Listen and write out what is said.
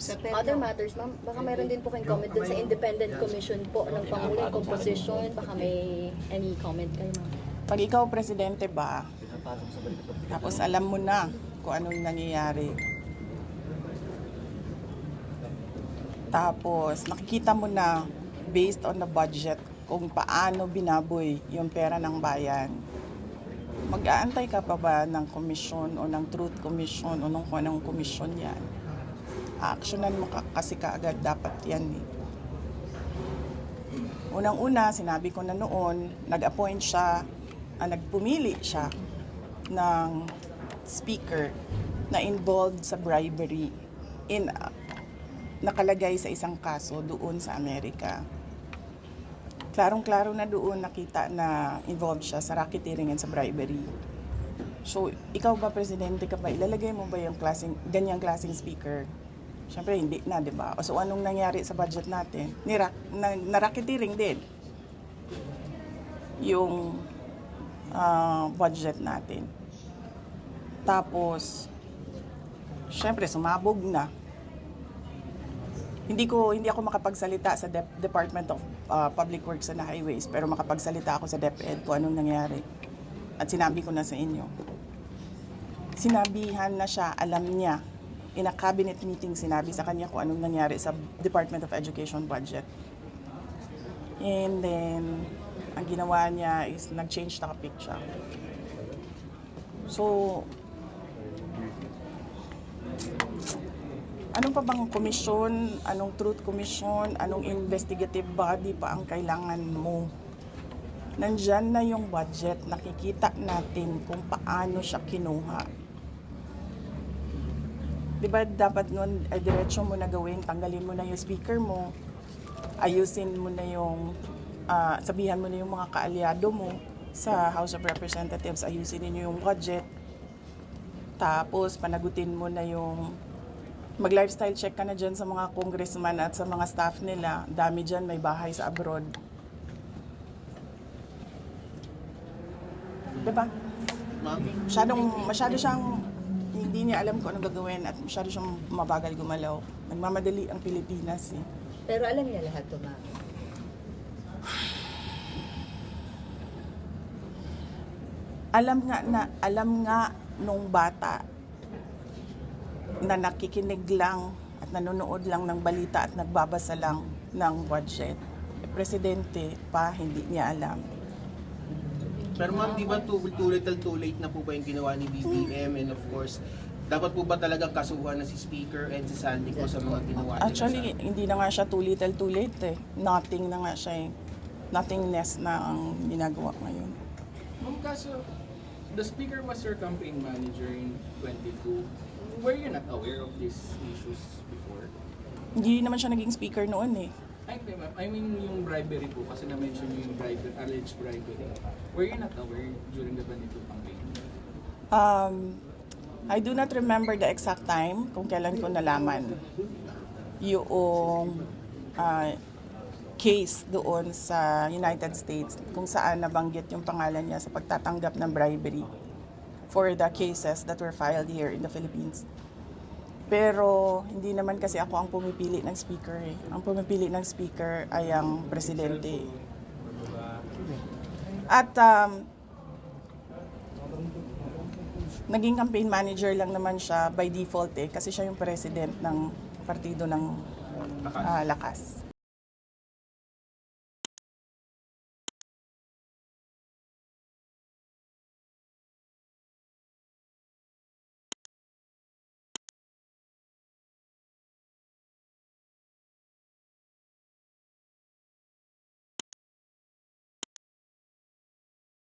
Sa Other matters, ma'am, baka mayroon din po kayong comment dun sa independent commission po ng Pangulo, yung composition, baka may any comment kayo, ma'am. Pag ikaw presidente ba, tapos alam mo na kung anong nangyayari. Tapos nakikita mo na based on the budget kung paano binaboy yung pera ng bayan. Mag-aantay ka pa ba ng komisyon o ng truth commission o ng kung anong komisyon yan? Actionan mo ka, kasi kaagad dapat yan eh. Unang-una, sinabi ko na noon, nag-appoint siya, ah, nagpumili siya ng speaker na involved sa bribery in ah, nakalagay sa isang kaso doon sa Amerika. Klarong-klaro na doon nakita na involved siya sa racketeering and sa bribery. So, ikaw ba, presidente ka ba, ilalagay mo ba yung klaseng, ganyang klaseng speaker? Siyempre, hindi na, di ba? O so, anong nangyari sa budget natin? Nira, na, na-racketeering din yung ah, budget natin. Tapos, syempre, sumabog na. Hindi ko hindi ako makapagsalita sa Dep- Department of ah, Public Works and Highways, pero makapagsalita ako sa DepEd kung anong nangyari. At sinabi ko na sa inyo. Sinabihan na siya, alam niya. In a cabinet meeting, sinabi sa kanya kung anong nangyari sa Department of Education budget. And then, ang ginawa niya is nag-change topic siya. So, anong pa bang komisyon, anong truth commission, anong investigative body pa ang kailangan mo? Nandyan na yung budget, nakikita natin kung paano siya kinuha. Di ba dapat nun, ay diretsyo mo na gawin, tanggalin mo na yung speaker mo, ayusin mo na yung, ah, sabihan mo na yung mga kaalyado mo sa House of Representatives, ayusin ninyo yung budget. Tapos, panagutin mo na yung, mag-lifestyle check ka na dyan sa mga congressman at sa mga staff nila. Dami dyan, may bahay sa abroad. Diba? Masyadong, masyado siyang, hindi niya alam kung anong gagawin at masyado siyang mabagal gumalaw. Nagmamadali ang Pilipinas eh. Pero alam niya lahat to, ma'am. alam nga na alam nga nung bata na nakikinig lang at nanonood lang ng balita at nagbabasa lang ng budget. Presidente pa, hindi niya alam. Pero ma'am, di ba too, too little too late na po ba yung ginawa ni BBM and of course, dapat po ba talagang kasuhan na si Speaker and si Sandy ko sa mga ginawa nila Actually, hindi na nga siya too little too late eh. Nothing na nga siya eh. Nothingness na ang ginagawa ngayon. Ma'am, kaso, the speaker was your campaign manager in 22. Were you not aware of these issues before? Hindi naman siya naging speaker noon eh. I mean yung bribery po, kasi na-mention niyo yung bribery, alleged bribery. Were you not aware during the 22 campaign? Um, I do not remember the exact time kung kailan ko nalaman yung ah, case doon sa United States kung saan nabanggit yung pangalan niya sa pagtatanggap ng bribery for the cases that were filed here in the Philippines. Pero hindi naman kasi ako ang pumipili ng speaker eh. Ang pumipili ng speaker ay ang presidente. At um, naging campaign manager lang naman siya by default eh kasi siya yung president ng partido ng ah, lakas.